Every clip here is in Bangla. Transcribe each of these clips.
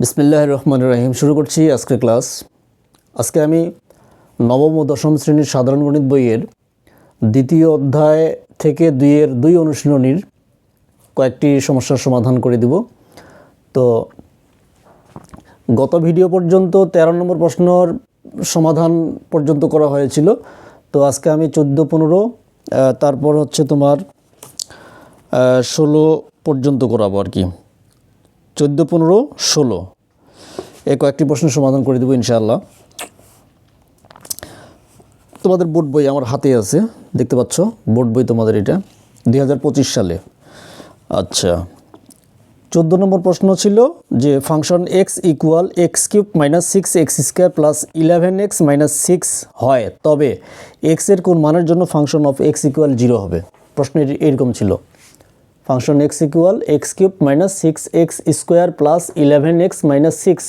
বিসমিল্লাহ রহমান রাহিম। শুরু করছি আজকের ক্লাস। আজকে আমি নবম ও দশম শ্রেণির সাধারণ গণিত বইয়ের দ্বিতীয় অধ্যায় থেকে দুইয়ের দুই অনুশীলনীর কয়েকটি সমস্যার সমাধান করে দিব। তো গত ভিডিও পর্যন্ত তেরো নম্বর প্রশ্নর সমাধান পর্যন্ত করা হয়েছিল। তো আজকে আমি চোদ্দ, পনেরো তারপর হচ্ছে তোমার ষোলো পর্যন্ত করাবো আর কি। চোদ্দ পনেরো ষোলো। এ কয়েকটি প্রশ্নের সমাধান করে দেবো ইনশাআল্লাহ। তোমাদের বোর্ড বই আমার হাতে আছে, দেখতে পাচ্ছ? বোর্ড বই তোমাদের এটা দু হাজার পঁচিশ সালে। আচ্ছা চোদ্দ নম্বর প্রশ্ন ছিল যে function x equal x cube minus six x square plus eleven x minus six হয়। তবে এক্সের কোন মানের জন্য function of x equal zero হবে? প্রশ্ন এর- এরকম ছিল। Function x equal x cube minus six x square plus eleven x minus six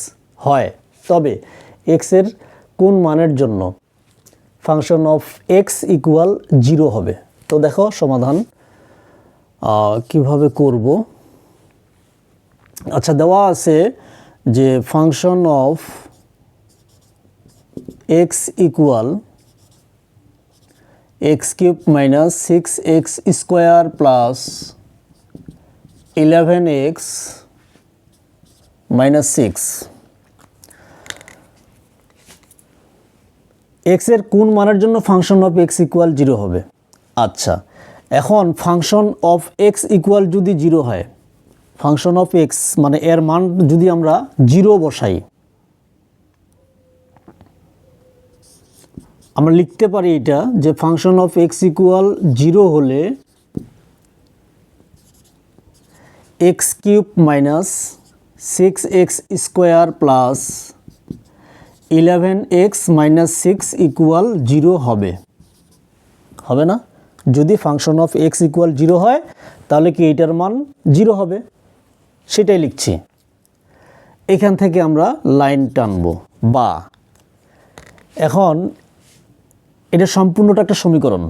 হয়। তবে এক্সের কোন মানের জন্য function of x equal zero হবে? তো দেখো সমাধান কীভাবে করব? আচ্ছা দেওয়া আছে যে function of x equal x cube minus six x square plus eleven x minus six এক্সের কোন মানের জন্য function of x equal zero হবে? আচ্ছা এখন ফাংশন অফ এক্স ইকুয়াল যদি জিরো হয় ফাংশন অফ এক্স মানে এর মান যদি আমরা জিরো বসাই, আমরা লিখতে পারি এটা যে function of x equal zero হলে x cube minus six x square plus eleven x minus six equal zero হবে। হবে না? যদি function of x equal zero হয়, তাহলে কি এইটার মান জিরো হবে? সেটাই লিখছি। এখান থেকে আমরা লাইন টানবো। বা, এখন এটা সম্পূর্ণটা একটা সমীকরণ।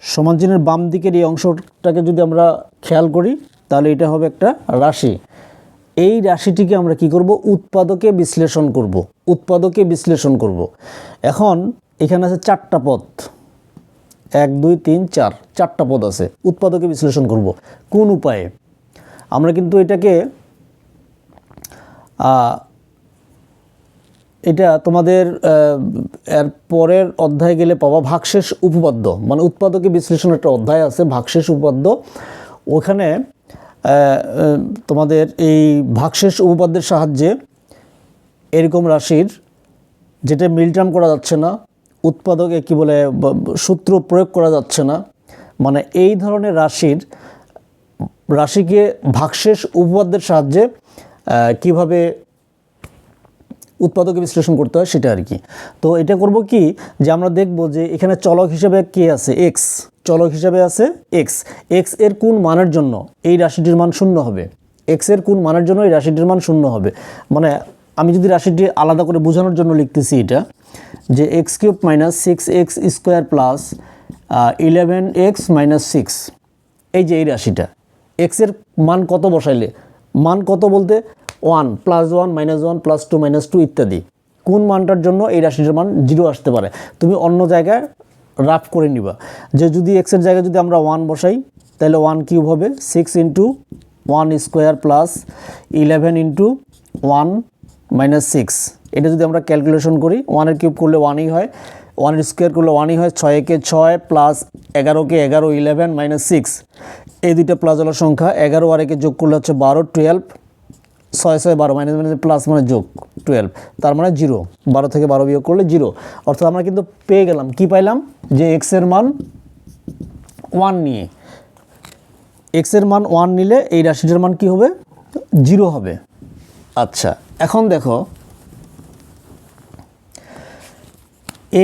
সমান চিহ্নের বাম দিকের এই অংশটাকে যদি আমরা খেয়াল করি তাহলে এটা হবে একটা রাশি। এই রাশিটিকে আমরা কি করব? উৎপাদকে বিশ্লেষণ করব। উৎপাদকে বিশ্লেষণ করব। এখন এখানে আছে চারটা পদ। এক, দুই, তিন, চার। চারটা পদ আছে। উৎপাদকে বিশ্লেষণ করব। কোন উপায়ে? আমরা কিন্তু এটাকে এটা তোমাদের এর পরের অধ্যায়ে গেলে পাওয়া ভাগশেষ উপপাদ্য। মানে উৎপাদকে বিশ্লেষণ একটা অধ্যায় আছে, ভাগশেষ উপপাদ্য। ওখানে তোমাদের এই ভাগশেষ উপপাদ্যের সাহায্যে এরকম রাশির যেটা মিলটার্ম করা যাচ্ছে না, উৎপাদকে কি বলে সূত্র প্রয়োগ করা যাচ্ছে না মানে এই ধরনের রাশির রাশিকে ভাগশেষ উপপাদ্যের সাহায্যে কীভাবে উৎপাদকে বিশ্লেষণ করতে হয় সেটা আর কি। তো এটা করব কি যে আমরা দেখব যে এখানে চলক হিসেবে কে আছে? এক্স চলক হিসেবে আছে এক্স এক্সের কোন মানের জন্য এই রাশিটির মান শূন্য হবে? এক্সের কোন মানের জন্য এই রাশিটির মান শূন্য হবে? মানে আমি যদি রাশিটি আলাদা করে বোঝানোর জন্য লিখতেছি এটা, যে x cube minus six x square plus eleven x minus six এই যে এই রাশিটা এক্সের মান কত বসাইলে? মান কত বলতে? One plus one minus one plus two minus two ইত্যাদি। কোন মানটার জন্য এই রাশিটার মান জিরো আসতে পারে? তুমি অন্য জায়গায় রাফ করে নিবা। যে যদি এক্সের জায়গায় যদি আমরা ওয়ান বসাই, তাহলে ওয়ান কিউব হবে six into one square plus eleven into one minus six এটা যদি আমরা ক্যালকুলেশন করি ওয়ানের কিউব করলে ওয়ানই হয় ওয়ানের স্কোয়ার করলে ওয়ানই হয়, ছয় একে ছয় প্লাস এগারোকে এগারো ইলেভেন মাইনাস সিক্স এই দুইটা প্লাস হলো সংখ্যা, এগারো আর একে যোগ করলে হচ্ছে বারো টুয়েলভ ছয় ছয় বারো মাইনাস মাইনাস প্লাস মানে যোগ টুয়েলভ তার মানে জিরো বারো থেকে বারো বিয়োগ করলে জিরো অর্থাৎ আমরা কিন্তু পেয়ে গেলাম, কি পাইলাম? যে এক্সের মান ওয়ান নিয়ে এক্সের মান ওয়ান নিলে এই রাশিটার মান কি হবে? জিরো হবে। আচ্ছা এখন দেখো,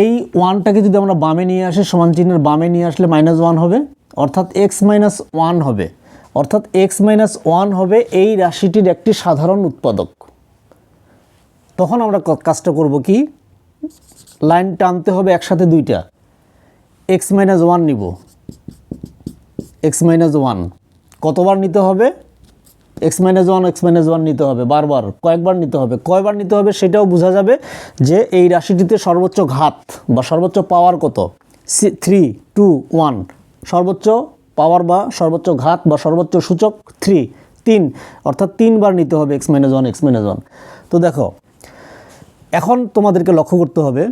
এই ওয়ানটাকে যদি আমরা বামে নিয়ে আসি, সমান চিহ্নের বামে নিয়ে আসলে মাইনাস ওয়ান হবে, অর্থাৎ এক্স মাইনাস ওয়ান হবে। অর্থাৎ এক্স মাইনাস ওয়ান হবে এই রাশিটির একটি সাধারণ উৎপাদক। তখন আমরা কাজটা করব কি? লাইন টানতে হবে একসাথে দুইটা। এক্স মাইনাস ওয়ান নিব। এক্স মাইনাস ওয়ান কতবার নিতে হবে? X minus one x minus one নিতে হবে। বারবার, কয়েকবার নিতে হবে। কয়বার নিতে হবে সেটাও বোঝা যাবে যে এই রাশিটিতে সর্বোচ্চ ঘাত বা সর্বোচ্চ পাওয়ার কত? থ্রি টু ওয়ান সর্বোচ্চ পাওয়ার বা সর্বোচ্চ ঘাত বা সর্বোচ্চ সূচক থ্রি তিন, অর্থাৎ তিনবার নিতে হবে x minus one x minus one তো দেখো, এখন তোমাদেরকে লক্ষ্য করতে হবে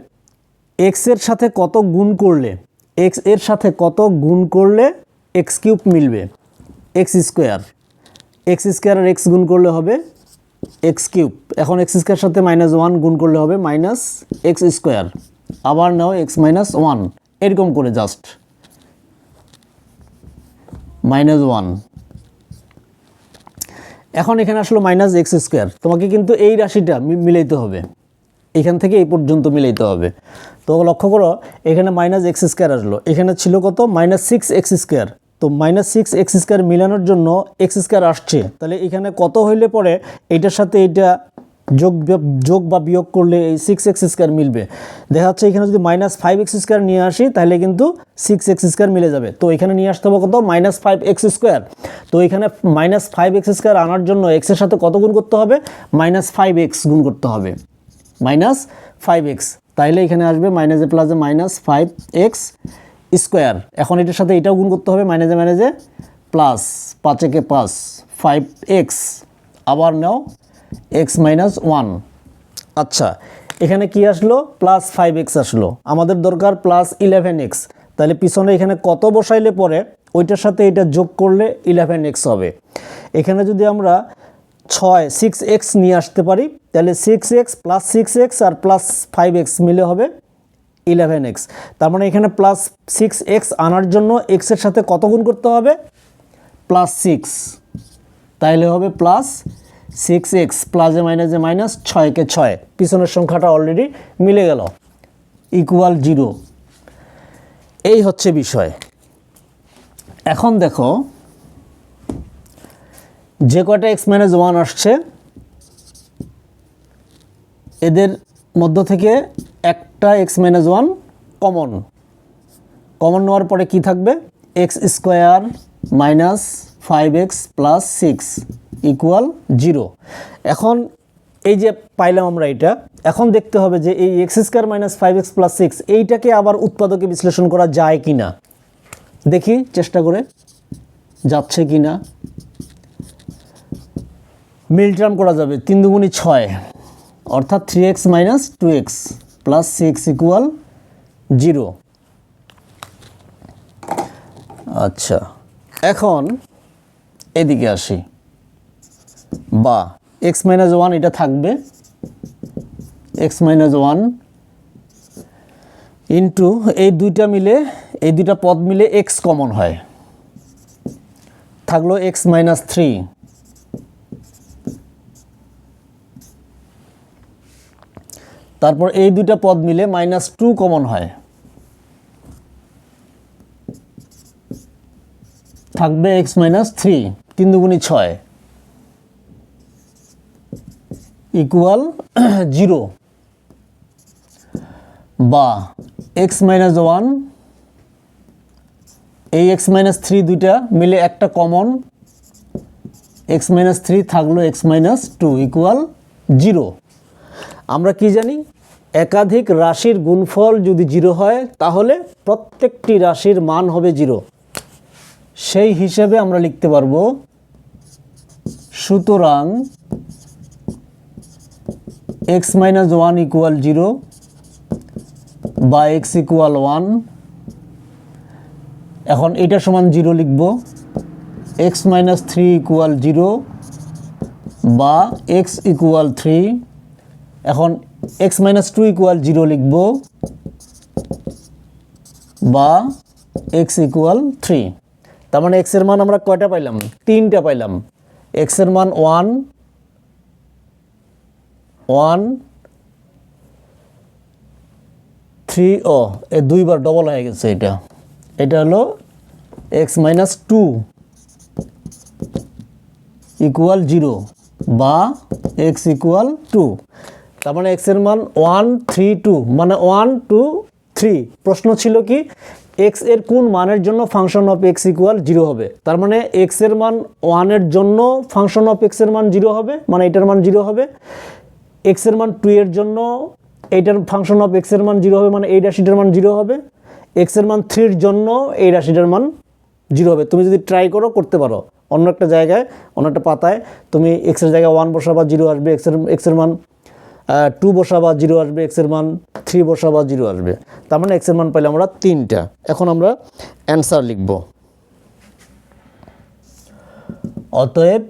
এক্সের সাথে কত গুণ করলে এক্সের সাথে কত গুণ করলে এক্স কিউব মিলবে? এক্স স্কোয়ার এক্স স্কোয়ার আর এক্স গুণ করলে হবে এক্স কিউব এখন এক্স স্কোয়ার সাথে মাইনাস ওয়ান গুণ করলে হবে মাইনাস এক্স স্কোয়ার আবার নাও এক্স মাইনাস ওয়ান এরকম করে জাস্ট মাইনাস ওয়ান। এখন এখানে আসলো মাইনাস এক্স স্কোয়ার। তোমাকে কিন্তু এই রাশিটা মিলাইতে হবে। এখান থেকে এই পর্যন্ত মিলাইতে হবে। তো লক্ষ্য করো, এখানে মাইনাস এক্স স্কোয়ার আসলো। এখানে ছিল কত? Minus six x square. তো মাইনাস সিক্স এক্স স্কোয়ার মিলানোর জন্য এক্স স্কোয়ার আসছে। তাহলে এখানে কত হইলে পরে? এইটার সাথে এইটা যোগ যোগ বা বিয়োগ করলে এই সিক্স এক্স স্কোয়ার মিলবে। দেখা যাচ্ছে এখানে যদি মাইনাস ফাইভ এক্স স্কোয়ার নিয়ে আসি, তাহলে কিন্তু সিক্স এক্স স্কোয়ার মিলে যাবে। তো এখানে নিয়ে আসতে হবে কত? মাইনাস ফাইভ এক্স স্কোয়ার তো এখানে মাইনাস ফাইভ এক্স স্কোয়ার আনার জন্য এক্সের সাথে কত গুণ করতে হবে? মাইনাস ফাইভ এক্স গুণ করতে হবে। মাইনাস ফাইভ এক্স তাইলে এখানে আসবে মাইনাসে প্লাসে মাইনাস ফাইভ এক্স স্কোয়ার এখন এটার সাথে এটাও গুণ করতে হবে মাইনাসে মাইনাসে প্লাস পাঁচ একে পাঁচ ফাইভ এক্স আবার নাও এক্স মাইনাস ওয়ান। আচ্ছা এখানে কি আসলো? প্লাস ফাইভ এক্স আসলো। আমাদের দরকার প্লাস ইলেভেন এক্স। তাহলে পিছনে এখানে কত বসাইলে পরে ওইটার সাথে এটা যোগ করলে ইলেভেন এক্স হবে। এখানে যদি আমরা ছয় সিক্স এক্স নিয়ে আসতে পারি, তাহলে six x plus six x আর প্লাস ফাইভ এক্স মিলে হবে ইলেভেন এক্স। তার মানে এখানে প্লাস সিক্স এক্স আনার জন্য এক্সের সাথে কত গুণ করতে হবে? প্লাস সিক্স তাইলে হবে প্লাস সিক্স এক্স প্লাসে মাইনাসে মাইনাস ছয়কে ছয় পিছনের সংখ্যাটা অলরেডি মিলে গেল। ইকুয়াল জিরো এই হচ্ছে বিষয়। এখন দেখো, যে কয়টা এক্স মাইনাস ওয়ান আসছে, এদের মধ্য থেকে একটা x minus one common common নেওয়ার পরে কি থাকবে? X square minus five x plus six equal zero এখন এই যে পাইলাম আমরা এটা, এখন দেখতে হবে যে এই x square minus five x plus six এইটাকে আবার উৎপাদকে বিশ্লেষণ করা যায় কি না দেখি, চেষ্টা করে। যাচ্ছে কি না মিল টার্ম করা যাবে তিন দুগুণি ছয়, অর্থাৎ three x minus two x plus six equal zero আচ্ছা এখন এদিকে আসি। বা এক্স মাইনাস ওয়ান এটা থাকবে। এক্স মাইনাস ওয়ান ইন্টু এই দুইটা মিলে, এই দুইটা পদ মিলে এক্স কমন হয়। থাকল এক্স মাইনাস থ্রি তারপর এই দুইটা পদ মিলে মাইনাস টু কমন হয়। থাকবে এক্স মাইনাস থ্রি তিন দুগুণি ছয়। ইকুয়াল জিরো বা এক্স মাইনাস ওয়ান এই এক্স মাইনাস থ্রি দুইটা মিলে একটা কমন এক্স মাইনাস থ্রি থাকল x minus two equal zero আমরা কি জানি? একাধিক রাশির গুণফল যদি জিরো হয়, তাহলে প্রত্যেকটি রাশির মান হবে জিরো সেই হিসেবে আমরা লিখতে পারব, সুতরাং x minus one equal zero বা এক্স ইকুয়াল ওয়ান এখন এটা সমান জিরো লিখব। X minus three equal zero বা এক্স ইকুয়াল থ্রি এখন x minus two equal zero লিখব বা এক্স ইকুয়াল থ্রি তার মানে এক্সের মান আমরা কয়টা পাইলাম? তিনটা পাইলাম। এক্সের মান ওয়ান ওয়ান থ্রি ও এ দুইবার ডবল হয়ে গেছে এটা। এটা হলো x minus two equal zero বা এক্স ইকুয়াল টু তার মানে এক্সের মান ওয়ান থ্রি টু মানে ওয়ান টু থ্রি প্রশ্ন ছিল কি এক্সের কোন মানের জন্য function of x equal zero হবে? তার মানে এক্সের মান ওয়ানের জন্য ফাংশন অফ এক্সের মান জিরো হবে মানে এটার মান জিরো হবে। এক্সের মান টু এর জন্য এইটার ফাংশন অফ এক্সের মান জিরো হবে মানে এই রাশিটার মান জিরো হবে। এক্সের মান থ্রির জন্য এই রাশিটার মান জিরো হবে। তুমি যদি ট্রাই করো, করতে পারো। অন্য একটা জায়গায়, অন্য একটা পাতায় তুমি এক্সের জায়গায় ওয়ান বসাবা জিরো আসবে। এক্সের এক্সের মান টু বসাবা জিরো আসবে। এক্সের মান থ্রি বসাবা জিরো আসবে। তার মানে এক্সের মান পাইলে আমরা তিনটা। এখন আমরা অ্যান্সার লিখব। অতএব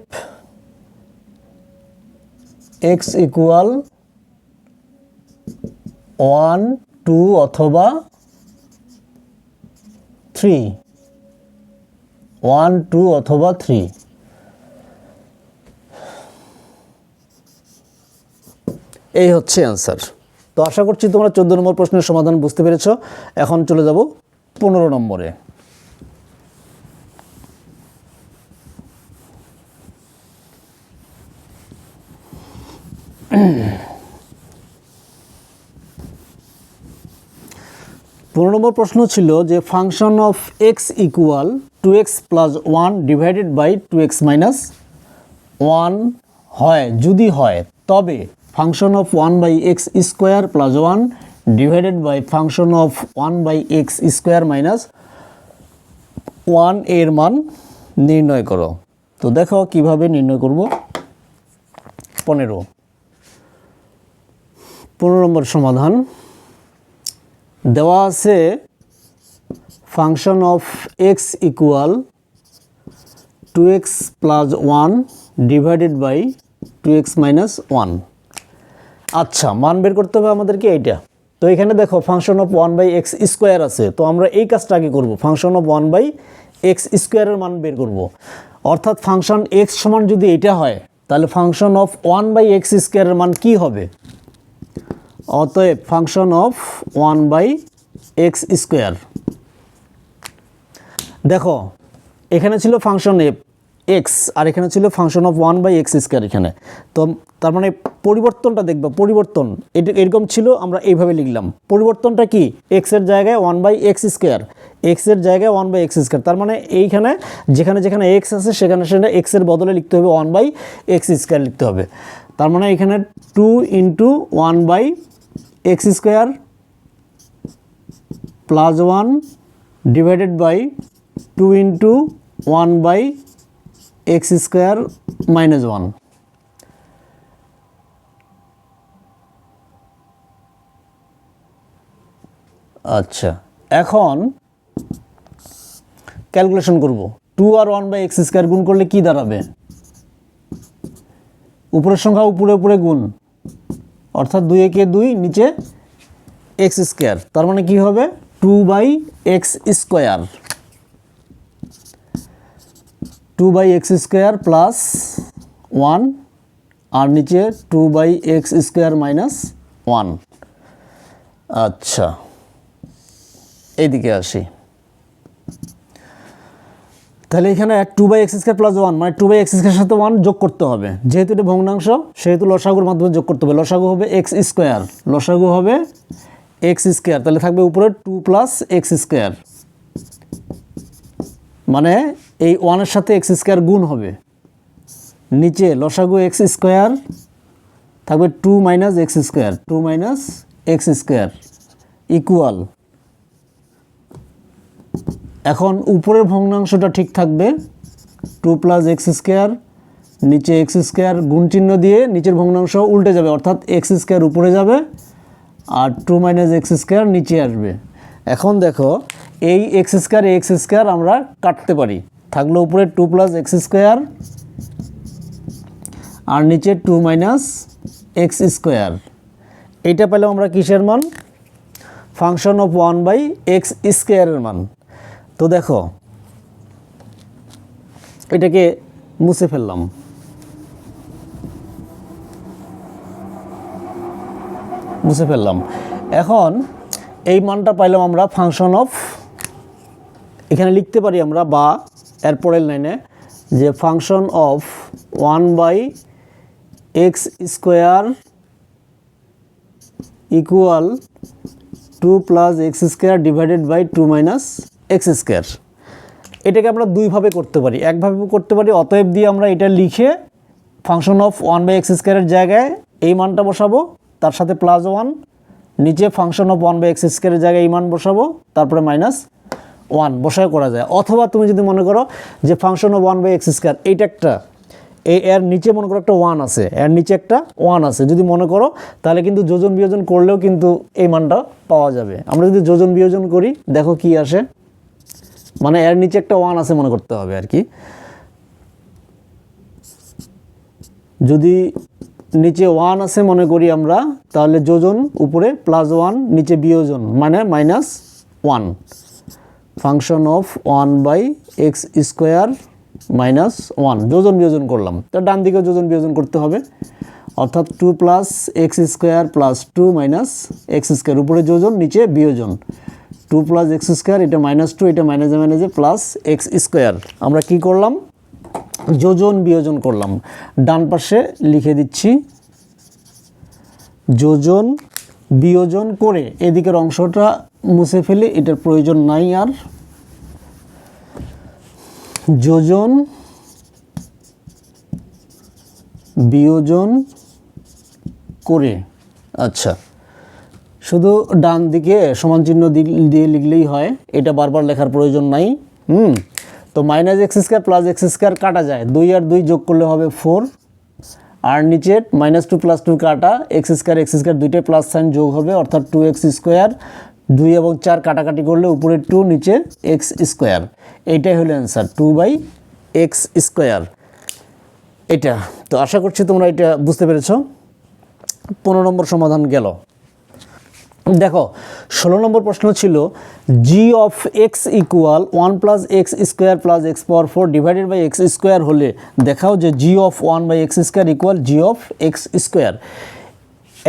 এক্স ইকুয়াল ওয়ান টু অথবা থ্রি ওয়ান টু অথবা থ্রি এই হচ্ছে অ্যান্সার তো আশা করছি তোমরা চোদ্দ নম্বর প্রশ্নের সমাধান বুঝতে পেরেছ। এখন চলে যাব পনেরো নম্বরে। পনেরো নম্বর প্রশ্ন ছিল যে function of x equal two x plus one divided by two x minus one হয়, যদি হয়, তবে function of one by x square plus one divided by function of one by x square minus ওয়ানের মান নির্ণয় করো। তো দেখো কীভাবে নির্ণয় করব। পনেরো। পনেরো নম্বর সমাধান। দেওয়া আছে function of x equal two x plus one divided by two x minus one. আচ্ছা মান বের করতে হবে আমাদেরকে এইটা। তো এখানে দেখো, function of one by x square আছে। তো আমরা এই কাজটা আগে করব। Function of one by x স্কোয়ারের মান বের করব। অর্থাৎ ফাংশন এক্স সমান যদি এটা হয়, তাহলে function of one by x স্কোয়ারের মান কি হবে? অতএব function of one by x square দেখো, এখানে ছিল ফাংশন এফ এক্স আর এখানে ছিল function of one by x square এখানে। তো তার মানে পরিবর্তনটা দেখবা, পরিবর্তন। এটা এরকম ছিল, আমরা এইভাবে লিখলাম। পরিবর্তনটা কি? এক্সের জায়গায় ওয়ান বাই এক্স স্কোয়ার এক্সের জায়গায় ওয়ান বাই এক্স স্কোয়ার তার মানে এইখানে যেখানে যেখানে এক্স আছে, সেখানে সেখানে এক্সের বদলে লিখতে হবে ওয়ান বাই এক্স স্কোয়ার লিখতে হবে। তার মানে এখানে two into one by x square plus one divided by two into one by x square minus one. আচ্ছা এখন ক্যালকুলেশন করব। টু আর ওয়ান বাই এক্স স্কোয়ার গুণ করলে কি দাঁড়াবে? উপরের সংখ্যা উপরে উপরে গুণ। অর্থাৎ দুই একে দুই নিচে এক্স স্কোয়ার তার মানে কি হবে? Two by x square two by x square plus one আর নিচে two by x square minus one আচ্ছা এইদিকে আসি। তাহলে এখানে two by x square plus one মানে টু বাই এক্স স্কোয়ার সাথে ওয়ান যোগ করতে হবে। যেহেতু এটা ভগ্নাংশ, সেহেতু লসাগুর মাধ্যমে যোগ করতে হবে। লসাগু হবে এক্স স্কোয়ার লসাগু হবে এক্স স্কোয়ার তাহলে থাকবে উপরে টু প্লাস এক্স স্কোয়ার মানে এই ওয়ানের সাথে এক্স স্কোয়ার গুণ হবে। নিচে লসাগু এক্স স্কোয়ার থাকবে two minus x square two minus x square equal এখন উপরের ভগ্নাংশটা ঠিক থাকবে। টু প্লাস এক্স স্কোয়ার নিচে এক্স স্কোয়ার গুণ চিহ্ন দিয়ে নিচের ভগ্নাংশ উল্টে যাবে, অর্থাৎ এক্স স্কোয়ার উপরে যাবে আর টু মাইনাস এক্স স্কোয়ার নিচে আসবে। এখন দেখো, এই এক্স স্কোয়ার এক্স স্কোয়ার আমরা কাটতে পারি। থাকল উপরে টু প্লাস এক্স স্কোয়ার আর নিচে টু মাইনাস এক্স স্কোয়ার এইটা পেলাম আমরা কিসের মান? Function of one by x স্কোয়ারের মান। তো দেখো, এটাকে মুছে ফেললাম। মুছে ফেললাম। এখন এই মানটা পাইলাম আমরা ফাংশন অফ এখানে লিখতে পারি আমরা বা এর পরের লাইনে যে function of one by x square equal two plus x square divided by two minus x square এটাকে আমরা দুইভাবে করতে পারি। একভাবে করতে পারি, অতএব দিয়ে আমরা এটা লিখে function of one by x স্কোয়ারের জায়গায় এই মানটা বসাবো, তার সাথে প্লাস ওয়ান নিচে function of one by x স্কোয়ারের জায়গায় এই মান বসাবো, তারপরে মাইনাস ওয়ান বসায় করা যায়। অথবা তুমি যদি মনে করো যে function of one by x square এইটা একটা এই এর নিচে মনে করো একটা ওয়ান আছে, এর নিচে একটা ওয়ান আছে। যদি মনে করো, তাহলে কিন্তু যোজন বিয়োজন করলেও কিন্তু এই মানটা পাওয়া যাবে। আমরা যদি যোজন বিয়োজন করি, দেখো কি আসে। মানে এর নিচে একটা ওয়ান আছে মনে করতে হবে আর কি। যদি নিচে ওয়ান আছে মনে করি আমরা, তাহলে যোজন উপরে প্লাস ওয়ান নিচে বিয়োজন মানে minus one function of one by x square minus one যোজন বিয়োজন করলাম। তো ডান দিকে যোজন বিয়োজন করতে হবে। অর্থাৎ two plus x square plus two minus x square উপরে যোজন, নিচে বিয়োজন। টু প্লাস এক্স স্কোয়ার, এটা মাইনাস টু, এটা মাইনাসে মাইনাসে প্লাস এক্স স্কোয়ার। আমরা কি করলাম? যোজন বিয়োজন করলাম। ডান পাশে লিখে দিচ্ছি, যোজন বিয়োজন করে এদিকের অংশটা মুছে ফেলে, এটার প্রয়োজন নাই আর। যোজন বিয়োজন করে আচ্ছা। শুধু ডান দিকে সমান চিহ্ন দিয়ে লিখলেই হয়। এটা বারবার লেখার প্রয়োজন নাই। হুম। তো minus x square plus x square কাটা যায়। দুই আর দুই যোগ করলে হবে ফোর আর নিচে মাইনাস টু প্লাস টু কাটা এক্স স্কোয়ার এক্স স্কোয়ার দুইটাই প্লাস সাইন যোগ হবে, অর্থাৎ টু এক্স স্কোয়ার দুই এবং চার কাটাকাটি করলে উপরে টু নিচে এক্স স্কোয়ার এইটাই হলো answer two by x square এটা। তো আশা করছি তোমরা এটা বুঝতে পেরেছ। পনেরো নম্বর সমাধান গেল। দেখো, ষোলো নম্বর প্রশ্ন ছিল g of x equal one plus x square plus x power four divided by x square হলে দেখাও যে g of one by x square equal g of x square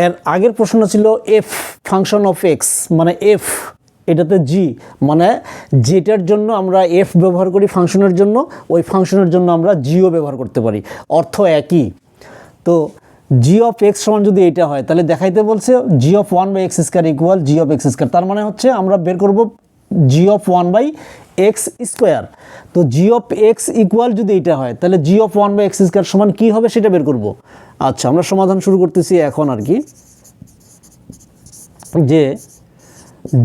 এর আগের প্রশ্ন ছিল এফ ফাংশন অফ এক্স মানে এফ এটাতে জি মানে যেটার জন্য আমরা এফ ব্যবহার করি ফাংশনের জন্য, ওই ফাংশনের জন্য আমরা জিও ব্যবহার করতে পারি। অর্থ একই। তো জি অফ এক্স সমান যদি এটা হয়, তাহলে দেখাইতে বলছে g of one by x square equal g of x square তার মানে হচ্ছে আমরা বের করব g of one by x square তো জি অফ এক্স ইকুয়াল যদি এটা হয়, তাহলে g of one by x square সমান কী হবে সেটা বের করব। আচ্ছা আমরা সমাধান শুরু করতেছি এখন আর কি। যে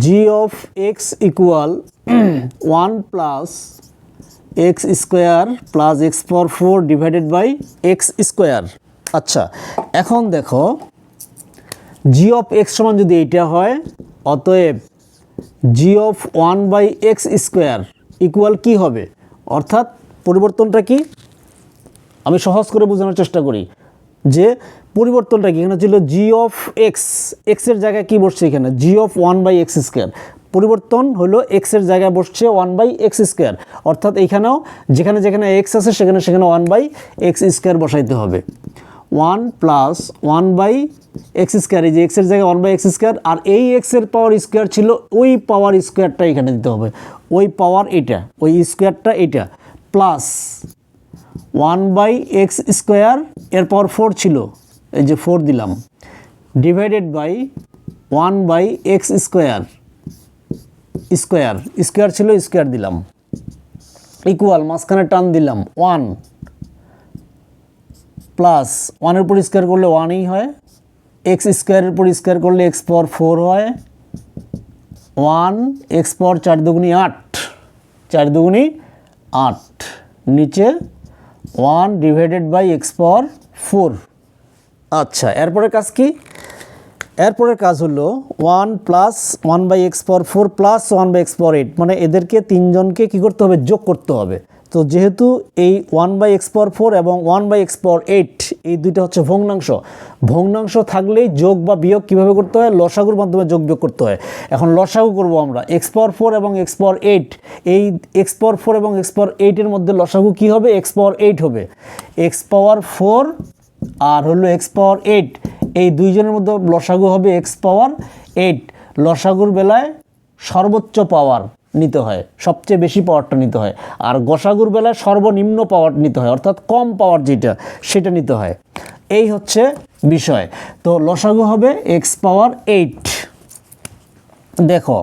g of x equal one plus x square plus x power four divided by x square আচ্ছা এখন দেখো জি অফ এক্স সমান যদি এইটা হয়, অতএব g of one by x square equal কী হবে? অর্থাৎ পরিবর্তনটা কি? আমি সহজ করে বোঝানোর চেষ্টা করি যে পরিবর্তনটা কি? এখানে ছিল জি অফ এক্স এক্সের জায়গায় কি বসছে এখানে? G of one by x square পরিবর্তন হলো এক্সের জায়গায় বসছে ওয়ান বাই এক্স স্কোয়ার অর্থাৎ এখানেও যেখানে যেখানে এক্স আছে, সেখানে সেখানে ওয়ান বাই এক্স স্কোয়ার বসাইতে হবে। One plus one by x square, এই যে এক্সের জায়গায় ওয়ান বাই এক্স স্কোয়ার, আর এই এক্সের পাওয়ার স্কোয়ার ছিল ওই পাওয়ার স্কোয়ারটা এখানে দিতে হবে। ওই পাওয়ার এটা, ওই স্কোয়ারটা এটা, plus one by x square, এর পাওয়ার ফোর ছিল, এই যে ফোর দিলাম। Divided by one by x square square square ছিল স্কোয়ার দিলাম। ইকুয়াল মাঝখানে টান দিলাম, ওয়ান। প্লাস ওয়ানের উপর স্কোয়ার করলে ওয়ানই হয় এক্স স্কোয়ারের উপর স্কোয়ার করলে এক্স পাওয়ার ফোর হয় ওয়ান এক্স পাওয়ার চার দুগুনি আট, চার দুগুনি আট, নিচে one divided by x power four আচ্ছা এরপরের কাজ কি? এরপরের কাজ হলো one plus one by x power four plus one by x power eight মানে এদেরকে তিনজনকে কী করতে হবে? যোগ করতে হবে। তো যেহেতু এই one by x power four এবং one by x power eight এই দুইটা হচ্ছে ভগ্নাংশ ভগ্নাংশ থাকলেই যোগ বা বিয়োগ কীভাবে করতে হয় লসাগুর মাধ্যমে যোগ বিয়োগ করতে হয় এখন লসাগু করব আমরা এক্স পাওয়ার ফোর এবং এক্স পাওয়ার এইট এই এক্স পাওয়ার ফোর এবং এক্স পাওয়ার এইটের মধ্যে লসাগু কী হবে এক্স পাওয়ার এইট হবে এক্স পাওয়ার ফোর আর হলো এক্স পাওয়ার এইট এই দুইজনের মধ্যে লসাগু হবে এক্স পাওয়ার এইট লসাগুর বেলায় সর্বোচ্চ পাওয়ার নিতে হয়, সবচেয়ে বেশি পাওয়ারটা নিতে হয়। আর গসাগুর বেলায় সর্বনিম্ন পাওয়ার নিতে হয়, অর্থাৎ কম পাওয়ার যেটা, সেটা নিতে হয়। এই হচ্ছে বিষয়। তো লসাগু হবে এক্স পাওয়ার এইট দেখো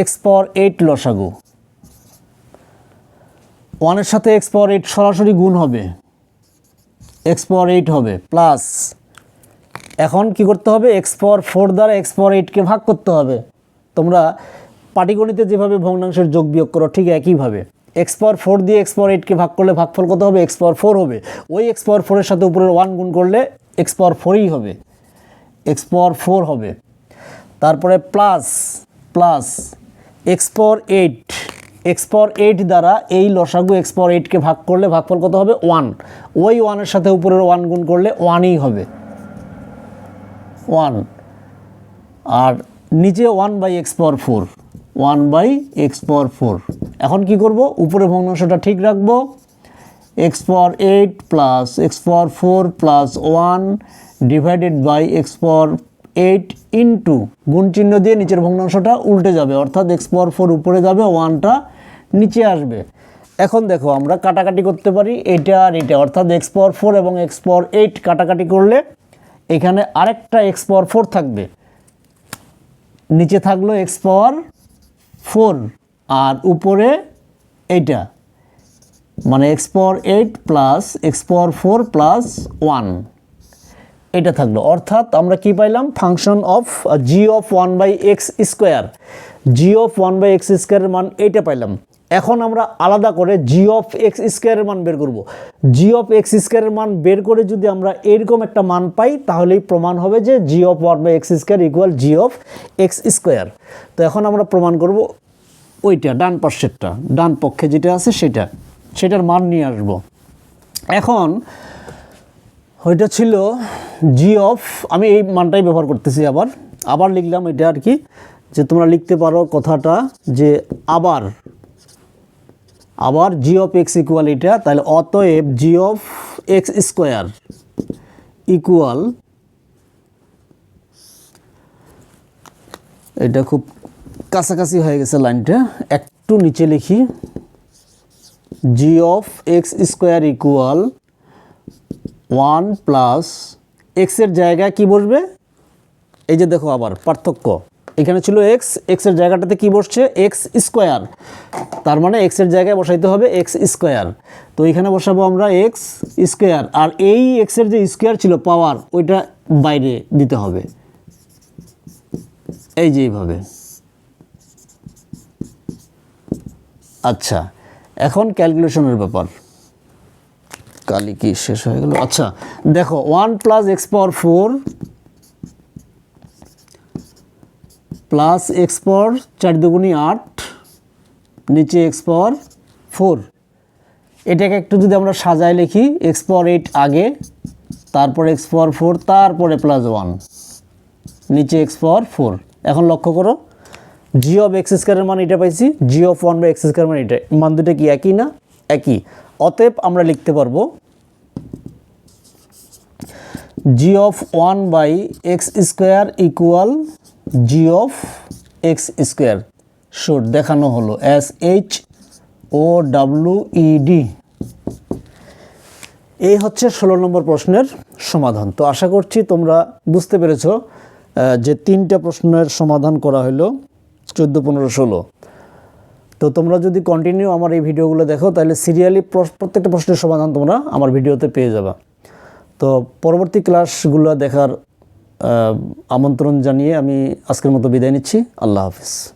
এক্স পাওয়ার এইট লসাগু। ওয়ানের সাথে এক্স পাওয়ার এইট সরাসরি গুণ হবে। এক্স পাওয়ার এইট হবে প্লাস এখন কি করতে হবে এক্স পাওয়ার ফোর দ্বারা এক্স পাওয়ার এইটকে ভাগ করতে হবে তোমরা পাটিগণিতে যেভাবে ভগ্নাংশের যোগ বিয়োগ করো ঠিক একইভাবে এক্স পাওয়ার ফোর দিয়ে এক্স পাওয়ার এইটকে ভাগ করলে ভাগফল কত হবে এক্স পাওয়ার ফোর হবে ওই এক্স পাওয়ার ফোরের সাথে উপরের ওয়ান গুণ করলে এক্স পাওয়ার ফোরই হবে এক্স পাওয়ার ফোর হবে তারপরে plus plus x power eight x power eight দ্বারা এই লসাগু এক্স পাওয়ার এইটকে ভাগ করলে ভাগফল কত হবে ওয়ান ওই ওয়ানের সাথে উপরের ওয়ান গুণ করলে ওয়ানই হবে ওয়ান আর নিচে one by x power four one by x power four এখন কি করব? উপরে ভগ্নাংশটা ঠিক রাখব। X power eight plus x power four plus one divided by x power eight into গুণ চিহ্ন দিয়ে নিচের ভগ্নাংশটা উল্টে যাবে। অর্থাৎ এক্স পাওয়ার ফোর উপরে যাবে ওয়ানটা নিচে আসবে। এখন দেখো, আমরা কাটাকাটি করতে পারি এটা আর এটা। অর্থাৎ এক্স পাওয়ার ফোর এবং এক্স পাওয়ার এইট কাটাকাটি করলে এখানে আরেকটা এক্স পাওয়ার ফোর থাকবে। নিচে থাকল এক্স পাওয়ার ফোর আর উপরে এইটা। মানে x power eight plus x power four plus one এটা থাকল। অর্থাৎ আমরা কি পাইলাম? Function of g of one by x square g of one by x স্কোয়ারের মান এইটা পাইলাম। এখন আমরা আলাদা করে জি অফ এক্স স্কোয়ারের মান বের করব। জি অফ এক্স স্কোয়ারের মান বের করে যদি আমরা এরকম একটা মান পাই, তাহলেই প্রমাণ হবে যে g of one by x square equal g of x square তো এখন আমরা প্রমাণ করব ওইটা, ডান পাশেরটা ডান পক্ষে যেটা আছে সেটা, সেটার মান নিয়ে আসব। এখন ওইটা ছিল জি অফ আমি এই মানটাই ব্যবহার করতেছি আবার। আবার লিখলাম এটা আর কি, যে তোমরা লিখতে পারো কথাটা যে আবার আবার জি অফ এক্স ইকুয়াল এটা, তাহলে অতএব g of x square equal এটা খুব কাছাকাছি হয়ে গেছে লাইনটা। একটু নিচে লিখি। G of x square equal one plus এক্সের জায়গায় কি বসবে? এই যে দেখো আবার, পার্থক্য। এখানে ছিল এক্স এক্সের জায়গাটাতে কি বসছে? এক্স স্কোয়ার তার মানে এক্সের জায়গায় বসাইতে হবে এক্স স্কোয়ার তো এখানে বসাবো আমরা এক্স স্কোয়ার আর এই এক্সের যে স্কোয়ার ছিল পাওয়ার ওইটা বাইরে দিতে হবে। এই যে এইভাবে। আচ্ছা এখন ক্যালকুলেশনের ব্যাপার। কালি কি শেষ হয়ে গেল? আচ্ছা দেখো one plus x power four plus x power চার দুগুণি আট, নিচে এক্স পাওয়ার ফোর এটাকে একটু যদি আমরা সাজায় লিখি এক্স পাওয়ার এইট আগে, তারপর এক্স পাওয়ার ফোর তারপরে প্লাস ওয়ান নিচে এক্স পাওয়ার ফোর এখন লক্ষ্য করো জি অফ এক্স স্কোয়ারের মান এটা পাইছি g of one by x square মান এটা। মান দুটো কি একই না? একই। অতএব আমরা লিখতে পারব g of one by x square equal g of x square শোট দেখানো হলো। S H O W E D এই হচ্ছে ষোলো নম্বর প্রশ্নের সমাধান। তো আশা করছি তোমরা বুঝতে পেরেছ যে তিনটা প্রশ্নের সমাধান করা হলো চোদ্দ, পনেরো, ষোলো। তো তোমরা যদি কন্টিনিউ আমার এই ভিডিওগুলো দেখো, তাহলে সিরিয়ালি প্রত্যেকটা প্রশ্নের সমাধান তোমরা আমার ভিডিওতে পেয়ে যাবে। তো পরবর্তী ক্লাসগুলো দেখার আমন্ত্রণ জানিয়ে আমি আজকের মতো বিদায় নিচ্ছি। আল্লাহ হাফিজ।